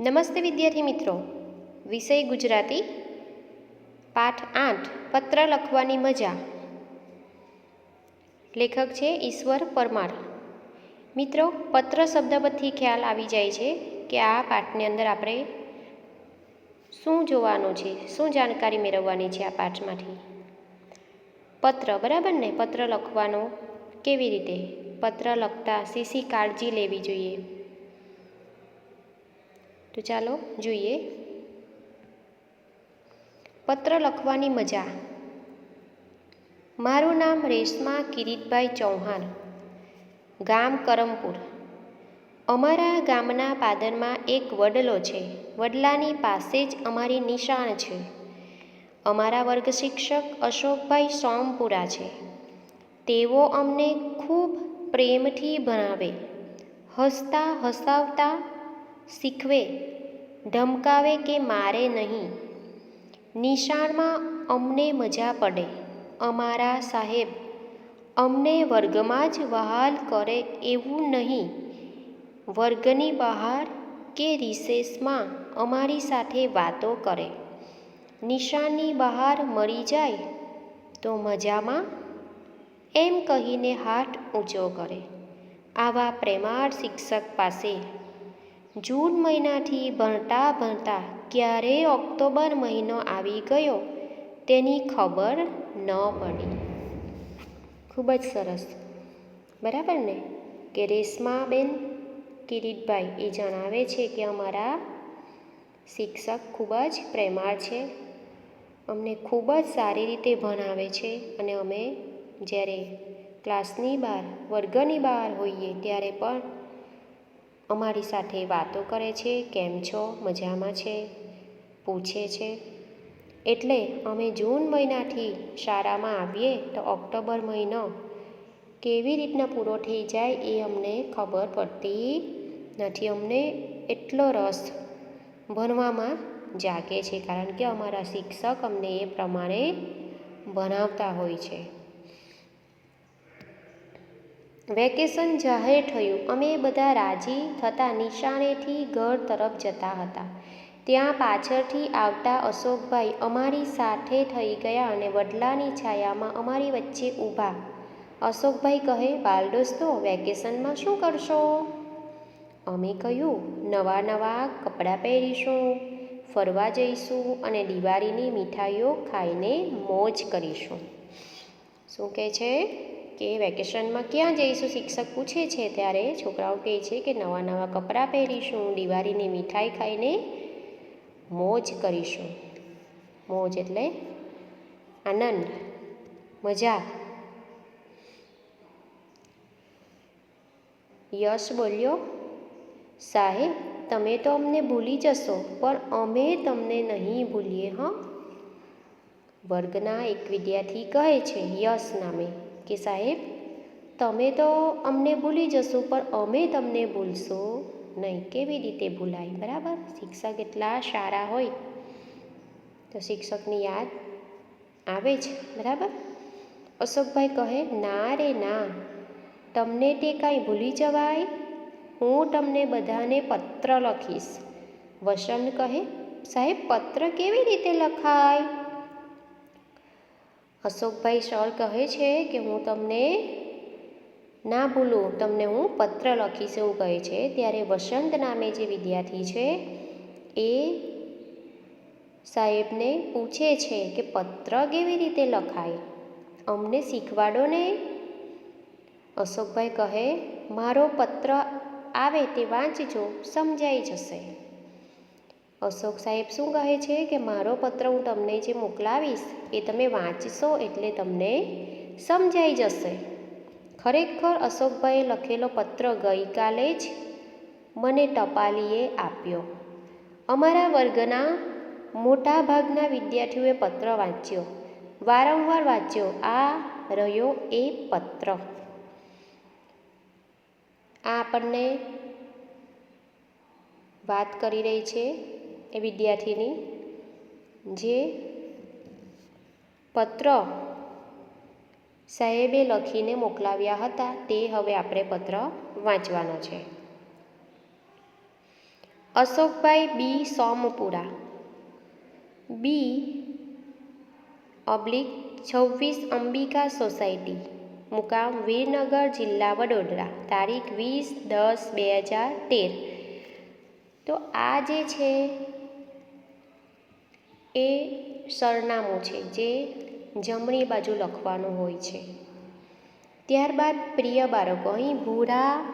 નમસ્તે વિદ્યાર્થી મિત્રો. વિષય ગુજરાતી. પાઠ આઠ, પત્ર લખવાની મજા. લેખક છે ઈશ્વર પરમાર. મિત્રો, પત્ર શબ્દ પરથી ખ્યાલ આવી જાય છે કે આ પાઠની અંદર આપણે શું જોવાનું છે, શું જાણકારી મેળવવાની છે આ પાઠમાંથી. પત્ર, બરાબર ને? પત્ર લખવાનો કેવી રીતે? પત્ર લખતા શી કાળજી લેવી જોઈએ? તો ચાલો જોઈએ. પત્ર લખવાની મજા. મારું નામ રેશમા કિરીટભાઈ ચૌહાણ, ગામ કરમપુર. અમારા ગામના પાદરમાં એક વડલો છે. વડલાની પાસે જ અમારી નિશાન છે. અમારા વર્ગ શિક્ષક અશોકભાઈ સોમપુરા છે. તેઓ અમને ખૂબ પ્રેમથી ભણાવે. હસતા હસાવતા શીખવે, ધમકાવે કે મારે નહીં. નિશાળમાં અમને મજા પડે, અમારા સાહેબ. અમને વર્ગમાં જ વહાલ કરે એવું નહીં. વર્ગની બહાર કે રિસેસમાં અમારી સાથે વાતો કરે. નિશાળની બહાર મરી જાય તો મજામાં? એમ કહીને હાથ ઊંચો કરે. આવા પ્રેમાળ શિક્ષક પાસે જૂન મહિનાથી ભણતા ભણતા ક્યારે ઓક્ટોબર મહિનો આવી ગયો તેની ખબર ન પડી. ખૂબ જ સરસ. બરાબર ને? કે રેશમાબેન કિરીટભાઈ એ જણાવે છે કે અમારા શિક્ષક ખૂબ જ પ્રેમાળ છે. અમને ખૂબ જ સારી રીતે ભણાવે છે અને અમે જ્યારે ક્લાસની બહાર, વર્ગની બહાર હોઈએ ત્યારે પણ અમારી સાથે વાતો કરે છે, કેમ છો? મજામાં છે? પૂછે છે. એટલે અમે જૂન મહિનાથી શાળામાં આવીએ તો ઓક્ટોબર મહિનો કેવી રીતના પૂરો થઈ જાય એ અમને ખબર પડતી નથી. અમને એટલો રસ ભણવામાં જાગે છે કારણ કે અમારા શિક્ષક અમને એ પ્રમાણે ભણાવતા હોય છે. વેકેશન જાહેર થયું. અમે બધા રાજી થતાં નિશાળેથી ઘર તરફ જતા હતા. ત્યાં પાછળથી આવતા અશોકભાઈ અમારી સાથે થઈ ગયા અને વડલાની છાયામાં અમારી વચ્ચે ઊભા. અશોકભાઈ કહે બાલ દોસ્તો વેકેશનમાં શું કરશો? અમે કહ્યું, નવા નવા કપડાં પહેરીશું, ફરવા જઈશું અને દિવાળીની મીઠાઈઓ ખાઈને મોજ કરીશું. શું કહે છે? કે વેકેશનમાં ક્યાં જઈશું શિક્ષક પૂછે છે ત્યારે છોકરાઓ કહે છે કે નવા નવા કપડાં પહેરીશું, દિવાળીની મીઠાઈ ખાઈને મોજ કરીશું. મોજ એટલે આનંદ, મજા. યશ બોલ્યો, સાહેબ, તમે તો અમને ભૂલી જશો, પણ અમે તમને નહીં ભૂલીએ, હં? વર્ગના એક વિદ્યાર્થી કહે છે, યશ નામે. કે સાહેબ, તમે તો અમને ભૂલી જશો, પણ અમે તમને ભૂલશો નહીં. કેવી રીતે ભૂલાય? બરાબર? શિક્ષક એટલા સારા હોય. તો શિક્ષકની યાદ આવે જ, બરાબર? અશોકભાઈ કહે, ના રે, ના. તમને તે કાંઈ ભૂલી જવાય? હું તમને બધાને પત્ર લખીશ. વસંત કહે, સાહેબ, પત્ર કેવી રીતે લખાય? અશોકભાઈ સર કહે છે કે હું તમને ના ભૂલું, તમને હું પત્ર લખીશ એવું કહે છે. ત્યારે વસંત નામે જે વિદ્યાર્થી છે એ સાહેબને પૂછે છે કે પત્ર કેવી રીતે લખાય? અમને શીખવાડો ને. અશોકભાઈ કહે, મારો પત્ર આવે તે વાંચજો, સમજાઈ જશે. અશોક સાહેબ શું કહે છે કે મારો પત્ર હું તમને જે મોકલાવીશ એ તમે વાંચશો એટલે તમને સમજાઈ જશે. ખરેખર અશોકભાઈએ લખેલો પત્ર ગઈકાલે જ મને ટપાલીએ આપ્યો. અમારા વર્ગના મોટાભાગના વિદ્યાર્થીઓએ પત્ર વાંચ્યો. વારંવાર વાંચ્યો. આ રહ્યો એ પત્ર. આ આપણને વાત કરી રહી છે. એ વિદ્યાર્થીની જે પત્ર સાહેબે લખીને મોકલાવ્યા હતા તે હવે આપણે પત્ર વાંચવાનો છે. અશોકભાઈ બી. સોમપુરા. બી. ઓબ્લિક છવ્વીસ અંબિકા સોસાયટી, મુકામ વીરનગર જિલ્લા વડોદરા, તારીખ વીસ દસ બે હજાર તેર. તો આ જે છે એ સરનામું છે જે જમણી બાજુ લખવાનું હોય છે. ત્યારબાદ પ્રિય બાળકો, અહીં ભૂરા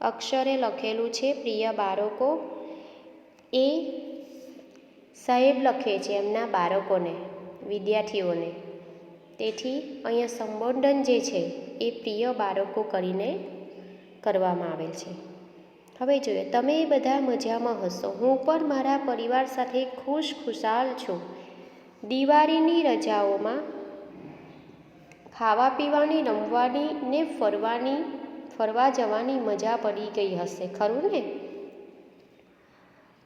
અક્ષરે લખેલું છે, પ્રિય બાળકો, એ સાહેબ લખે છે એમના બાળકોને, વિદ્યાર્થીઓને. તેથી અહીંયા સંબોધન જે છે, એ પ્રિય બાળકો કરીને કરવામાં આવેલ છે. હવે જોઈએ, તમે બધા મજામાં હશો. હું પણ મારા પરિવાર સાથે ખુશ ખુશાલ છું. દિવાળીની રજાઓમાં ખાવા પીવાની, રમવાની ને ફરવાની, ફરવા જવાની મજા પડી ગઈ હશે, ખરું ને?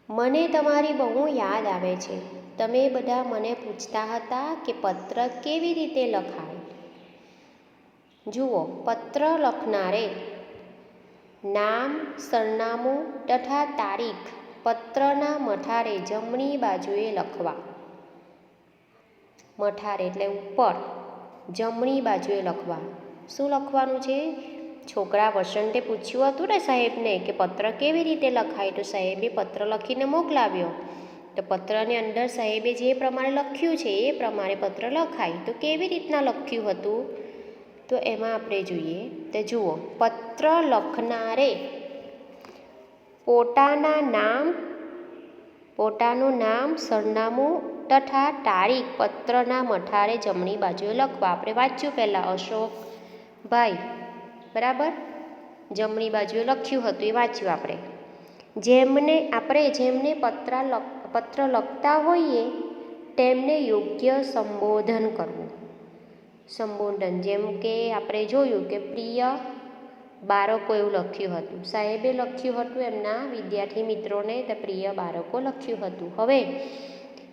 મને તમારી બહુ યાદ આવે છે. તમે બધા મને પૂછતા હતા કે પત્ર કેવી રીતે લખાય? જુઓ, પત્ર લખનારે નામ, સરનામું તથા તારીખ પત્રના મઠારે જમણી બાજુએ લખવા. મઠારે એટલે ઉપર, જમણી બાજુએ લખવા. શું લખવાનું છે? છોકરા વસંતે પૂછ્યું હતું ને સાહેબને કે પત્ર કેવી રીતે લખાય, તો સાહેબે પત્ર લખીને મોકલાવ્યો. તો પત્રની અંદર સાહેબે જે પ્રમાણે લખ્યું છે, એ પ્રમાણે પત્ર લખાય. તો કેવી રીતના લખ્યું હતું? તો એમાં આપણે જોઈએ તો જુઓ, પત્ર લખનારે પોતાના નામ, પોતાનું નામ, સરનામું તથા તારીખ પત્રના મઠારે જમણી બાજુએ લખવા. આપણે વાંચ્યું પહેલાં, અશોકભાઈ, બરાબર? જમણી બાજુએ લખ્યું હતું, એ વાંચ્યું આપણે. જેમને આપણે જેમને પત્ર પત્ર લખતા હોઈએ, તેમને યોગ્ય સંબોધન કરવું. સંબોધન. જેમ કે આપણે જોયું કે પ્રિય બાળકો એવું લખ્યું હતું. સાહેબે લખ્યું હતું, એમના વિદ્યાર્થી મિત્રોને તે પ્રિય બાળકો લખ્યું હતું. હવે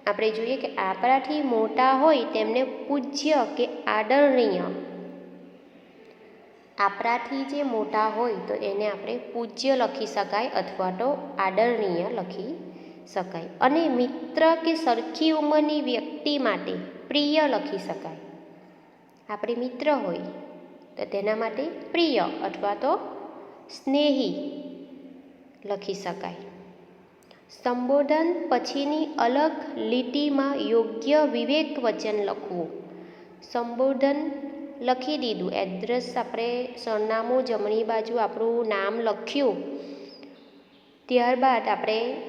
આપણે જોઈએ કે આપણાથી મોટા હોય તેમને પૂજ્ય કે આદરણીય. આપણાથી જે મોટા હોય તો એને આપણે પૂજ્ય લખી શકાય અથવા તો આદરણીય લખી શકાય. અને મિત્ર કે સરખી ઉંમરની વ્યક્તિ માટે પ્રિય લખી શકાય. આપણે મિત્ર હોય, તો તેના માટે પ્રિય અથવા તો સ્નેહી લખી શકાય. સંબોધન પછીની અલગ લીટીમાં યોગ્ય વિવેક વચન લખવું. સંબોધન લખી દીધું. એડ્રેસ આપણે સરનામું જમણી બાજુ આપણું નામ લખ્યું. ત્યારબાદ આપણે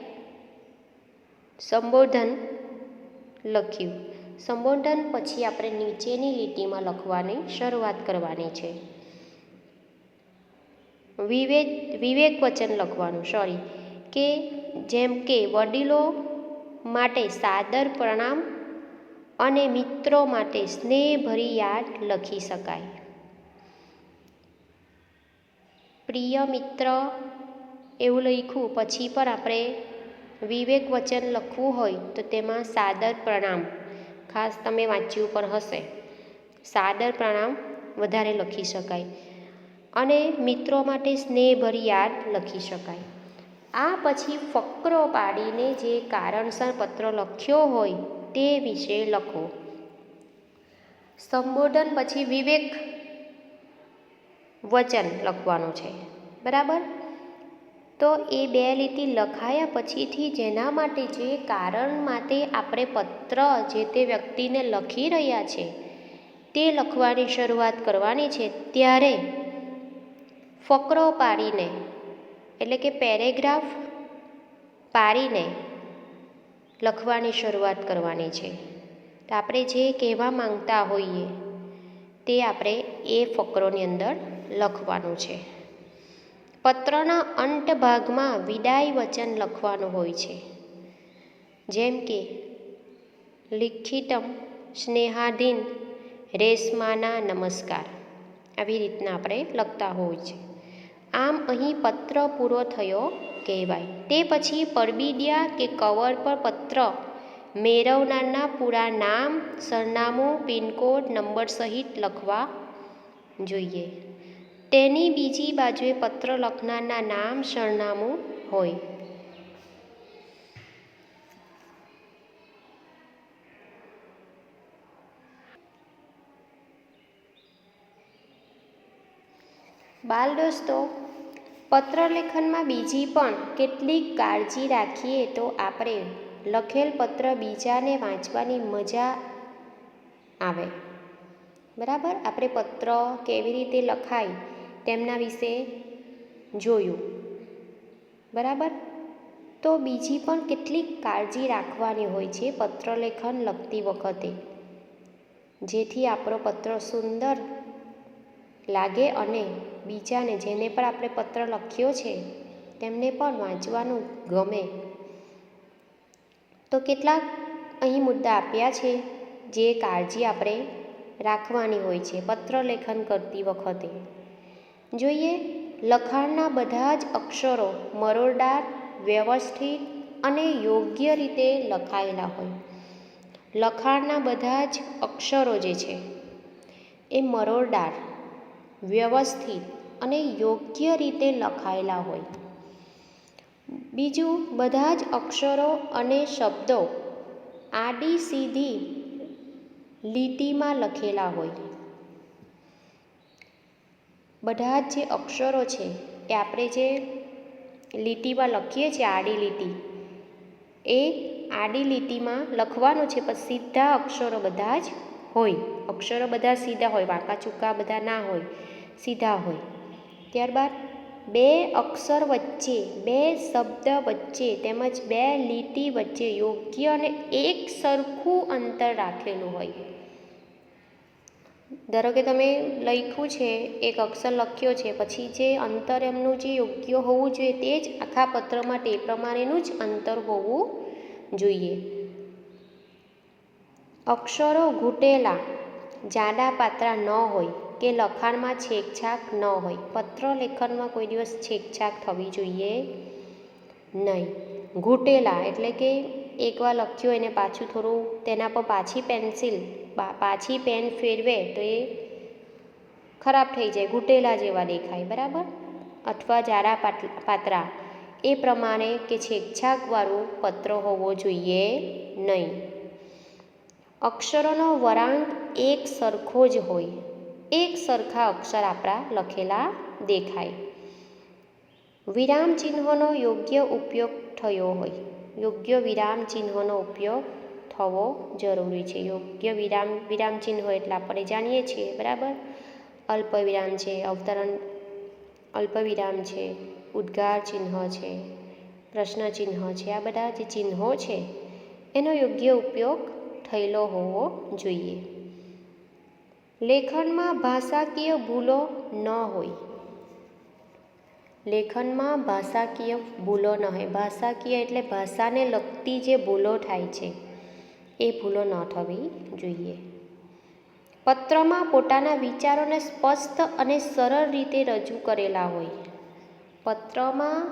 સંબોધન લખ્યું. સંબોધન પછી આપણે નીચેની લીટીમાં લખવાની શરૂઆત કરવાની છે. વિવેક વિવેક વચન લખવાનું સોરી કે જેમ કે વડીલો માટે સાદર પ્રણામ અને મિત્રો માટે સ્નેહભરી યાદ લખી શકાય. પ્રિય મિત્ર, એવું લખ્યું પછી પણ આપણે વિવેક વચન લખવું હોય તો તેમાં સાદર પ્રણામ ખાસ તમે વાંચ્યું ઉપર હશે. સાદર પ્રણામ વધારે લખી શકાય. અને મિત્રો માટે સ્નેહભરી યાદ લખી શકાય. આ પછી ફકરો પાડીને જે કારણસર પત્ર લખ્યો હોય તે વિશે લખો. સંબોધન પછી વિવેક વચન લખવાનું છે. બરાબર? તો એ બે લીટી લખાયા પછીથી જેના માટે જે કારણ માટે આપણે પત્ર જે તે વ્યક્તિને લખી રહ્યા છે, તે લખવાની શરૂઆત કરવાની છે. ત્યારે ફકરો પાડીને, એટલે કે પેરેગ્રાફ પાડીને લખવાની શરૂઆત કરવાની છે. તો આપણે જે કહેવા માંગતા હોઈએ, તે આપણે એ ફકરોની અંદર લખવાનું છે. પત્રના અંત ભાગમાં વિદાય વચન લખવાનું હોય છે. જેમ કે, લિખિતમ સ્નેહાધીન રેશમાના નમસ્કાર. આવી રીતના આપણે લખતા હોય છે. આમ અહીં પત્ર પૂરો થયો કહેવાય. તે પછી પરબીડિયા કે કવર પર પત્ર મેળવનારના પૂરા નામ, સરનામું, પિનકોડ, નંબર સહિત લખવા જોઈએ. તેની બીજી બાજુએ પત્ર લખનારના નામ, સરનામું હોય. બાલ દોસ્તો પત્ર લેખનમાં બીજી પણ કેટલીક કાળજી રાખીએ તો આપણે લખેલ પત્ર બીજાને વાંચવાની મજા આવે. બરાબર? આપણે પત્ર કેવી રીતે લખાય? તેમના વિશે જોયું. બરાબર? તો બીજી પણ કેટલીક કાળજી રાખવાની હોય છે પત્રલેખન લખતી વખતે, જેથી આપણો પત્ર સુંદર લાગે અને બીજાને જેને પણ આપણે પત્ર લખ્યો છે તેમને પણ વાંચવાનું ગમે. તો કેટલાક અહીં મુદ્દા આપ્યા છે જે કાળજી આપણે રાખવાની હોય છે પત્ર લેખન કરતી વખતે. જોઈએ, લખાણના બધા જ અક્ષરો મરોડાર, વ્યવસ્થિત અને યોગ્ય રીતે લખાયેલા હોય. લખાણના બધા જ અક્ષરો જે છે, એ મરોડાર, વ્યવસ્થિત અને યોગ્ય રીતે લખાયેલા હોય. બીજું, બધા જ અક્ષરો અને શબ્દો આડી સીધી લીટીમાં લખેલા હોય. બધા જ જે અક્ષરો છે એ આપણે જે લીટીમાં લખીએ છીએ આડી લીટી, એ આડી લીટીમાં લખવાનું છે, પણ સીધા અક્ષરો બધા જ હોય. અક્ષરો બધા સીધા હોય વાંકા ચૂકા બધા ના હોય, સીધા હોય. ત્યારબાદ બે અક્ષર વચ્ચે, બે શબ્દ વચ્ચે તેમજ બે લીટી વચ્ચે યોગ્ય અને એક સરખું અંતર રાખેલું હોય. ધારો કે તમે લખ્યું છે, એક અક્ષર લખ્યો છે, પછી જે અંતર એમનું જે યોગ્ય હોવું જોઈએ તે જ આખા પત્ર માટે એ પ્રમાણેનું જ અંતર હોવું જોઈએ. અક્ષરો ઘૂંટેલા, જાડા પાત્રા ન હોય કે લખાણમાં છેકછાક ન હોય. પત્ર લેખનમાં કોઈ દિવસ છેકછાક થવી જોઈએ નહીં. ઘૂંટેલા એટલે કે એકવાર લખ્યું એને પાછું થોડું, તેના પર પાછી પેન્સિલ પાછી પેન ફેરવે તો એ ખરાબ થઈ જાય, ઘૂંટેલા જેવા દેખાય, બરાબર? અથવા જાડા પાત્રા. એ પ્રમાણે કે છેકછાકવાળું પત્ર હોવો જોઈએ નહીં. અક્ષરોનો વરાંક એક સરખો જ હોય. એક સરખા અક્ષર આપણા લખેલા દેખાય. વિરામ ચિહ્નનો યોગ્ય ઉપયોગ થયો હોય. યોગ્ય વિરામ ચિહ્નોનો ઉપયોગ થવો જરૂરી છે. યોગ્ય વિરામ વિરામ ચિહ્નો એટલે આપણે જાણીએ છીએ, બરાબર? અલ્પ વિરામ છે, અવતરણ, અલ્પ વિરામ છે, ઉદ્ગાર ચિહ્ન છે, પ્રશ્ન ચિહ્ન છે, આ બધા જે ચિહ્નો છે, એનો યોગ્ય ઉપયોગ થયેલો હોવો જોઈએ. લેખનમાં ભાષાકીય ભૂલો ન હોય. લેખનમાં ભાષાકીય ભૂલો ન હોય ભાષાકીય એટલે ભાષાને લગતી જે ભૂલો થાય છે, એ ભૂલો ન થવી જોઈએ. પત્રમાં પોતાના વિચારોને સ્પષ્ટ અને સરળ રીતે રજૂ કરેલા હોય. પત્રમાં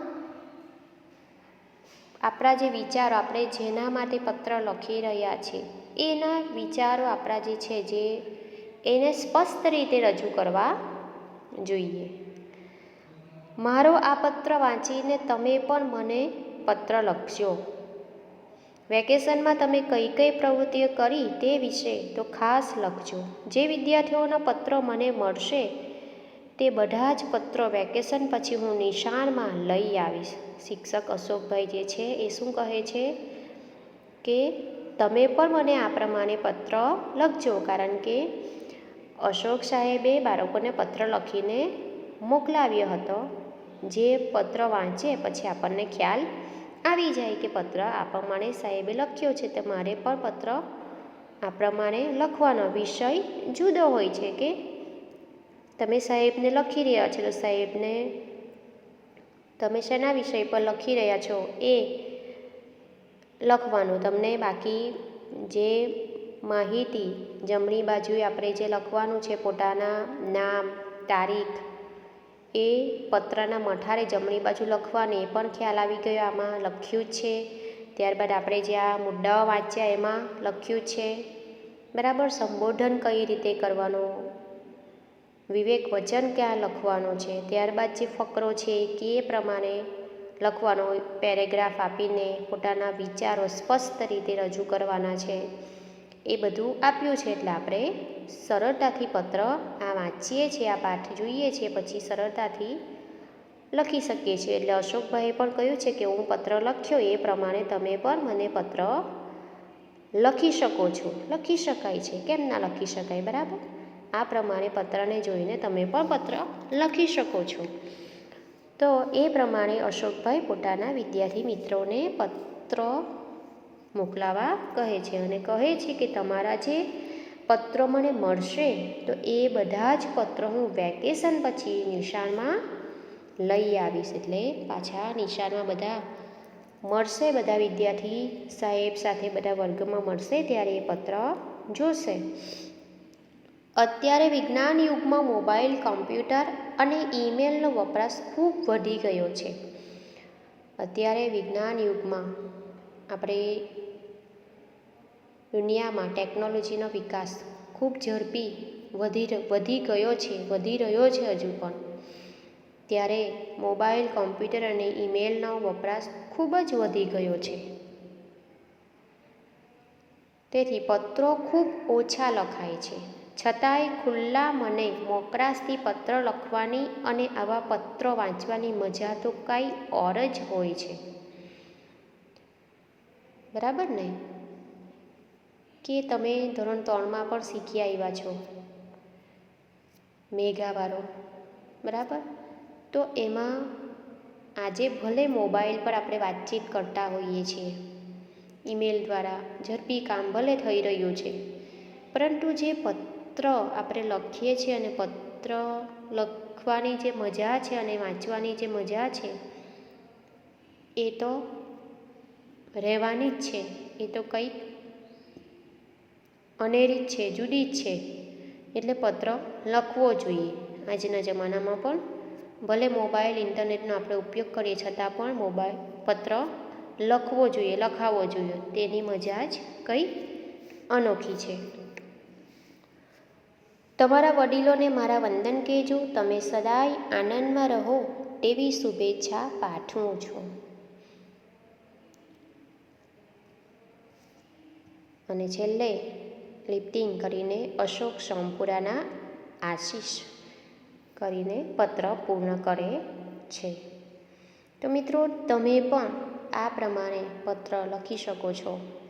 આપણા જે વિચારો, આપણે જેના માટે પત્ર લખી રહ્યા છીએ એના વિચારો આપણા જે છે, જે એને સ્પષ્ટ રીતે રજૂ કરવા જોઈએ. મારો આ પત્ર વાંચીને તમે પણ મને પત્ર લખજો. વેકેશનમાં તમે કઈ કઈ પ્રવૃત્તિઓ કરી તે વિશે તો ખાસ લખજો. જે વિદ્યાર્થીઓના પત્રો મને મળશે તે બધા જ પત્રો વેકેશન પછી હું નિશાળમાં લઈ આવીશ. શિક્ષક અશોકભાઈ જે છે એ શું કહે છે કે, તમે પણ મને આ પ્રમાણે પત્ર લખજો, કારણ કે અશોક સાહેબે બાળકોને પત્ર લખીને મોકલાવ્યો હતો. જે પત્ર વાંચે પછી આપણને ખ્યાલ આવી જાય કે પત્ર આ પ્રમાણે સાહેબે લખ્યો છે. તો મારે પણ પત્ર આ પ્રમાણે લખવાનો વિષય જુદો હોય છે કે તમે સાહેબને લખી રહ્યા છો તો સાહેબને તમે શેના વિષય પર લખી રહ્યા છો એ લખવાનું. તમને બાકી જે માહિતી જમણી બાજુએ આપણે જે લખવાનું છે પોતાના નામ, તારીખ એ પત્રના મઠારે જમણી બાજુ લખવાની એ પણ ખ્યાલ આવી ગયો. આમાં લખ્યું છે. ત્યારબાદ આપણે જે આ મુદ્દાઓ વાંચ્યા એમાં લખ્યું છે. બરાબર સંબોધન કઈ રીતે કરવાનું? વિવેક વચન ક્યાં લખવાનું છે? ત્યારબાદ જે ફકરો છે એ કે પ્રમાણે લખવાનો પેરેગ્રાફ આપીને પોતાના વિચારો સ્પષ્ટ રીતે રજૂ કરવાના છે. એ બધું આપ્યું છે એટલે આપણે સરળતાથી પત્ર આ વાંચીએ છીએ, આ પાઠ જોઈએ છીએ, પછી સરળતાથી લખી શકીએ છીએ. એટલે અશોકભાઈએ પણ કહ્યું છે કે હું પત્ર લખ્યો એ પ્રમાણે તમે પણ મને પત્ર લખી શકો છો. લખી શકાય છે. કેમ ના લખી શકાય? બરાબર? આ પ્રમાણે પત્રને જોઈને તમે પણ પત્ર લખી શકો છો. તો એ પ્રમાણે અશોકભાઈ પોતાના વિદ્યાર્થી મિત્રોને પત્ર મોકલાવા કહે છે અને કહે છે કે તમારા જે પત્રો મને મળશે, તો એ બધા જ પત્રો હું વેકેશન પછી નિશાળમાં લઈ આવીશ. એટલે પાછા નિશાળમાં બધા મળશે, બધા વિદ્યાર્થી સાહેબ સાથે બધા વર્ગમાં મળશે ત્યારે એ પત્ર જોશે. અત્યારે વિજ્ઞાન યુગમાં મોબાઈલ, કોમ્પ્યુટર અને ઈમેલનો વપરાશ ખૂબ વધી ગયો છે. અત્યારે વિજ્ઞાન યુગમાં આપણે દુનિયામાં ટેકનોલોજીનો વિકાસ ખૂબ ઝડપી વધી વધી ગયો છે, વધી રહ્યો છે હજુ પણ. ત્યારે મોબાઈલ, કોમ્પ્યુટર અને ઈમેલનો વપરાશ ખૂબ જ વધી ગયો છે. તેથી પત્રો ખૂબ ઓછા લખાય છે. છતાંય ખુલ્લા મને મોકરાશથી પત્ર લખવાની અને આવા પત્રો વાંચવાની મજા તો કાંઈ ઓર જ હોય છે. બરાબર ને? કે તમે ધોરણ ત્રણમાં પણ શીખી આવ્યા છો? મેઘાવાળો. બરાબર? તો એમાં આજે ભલે મોબાઈલ પર આપણે વાતચીત કરતા હોઈએ છીએ. ઈમેલ દ્વારા ઝડપી કામ ભલે થઈ રહ્યું છે, પરંતુ જે પત્ર આપણે લખીએ છીએ અને પત્ર લખવાની જે મજા છે અને વાંચવાની જે મજા છે, એ તો રહેવાની જ છે. એ તો કંઈક અનેરી છે, જુદી છે. એટલે પત્ર લખવો જોઈએ. આજના જમાનામાં પણ ભલે મોબાઈલ, ઇન્ટરનેટનો આપણે ઉપયોગ કરીએ છતાં પણ મોબાઈલ પત્ર લખવો જોઈએ, લખાવવો જોઈએ. તેની મજા જ કંઈ અનોખી છે. તમારા વડીલોને મારા વંદન કહેજો. તમે સદાય આનંદમાં રહો તેવી શુભેચ્છા પાઠવું છું. અને છેલ્લે લિપ્ટિંગ કરીને અશોક સોમપુરાના આશીષ કરીને પત્ર પૂર્ણ કરે છે. તો મિત્રો, તમે પણ આ પ્રમાણે પત્ર લખી શકો છો.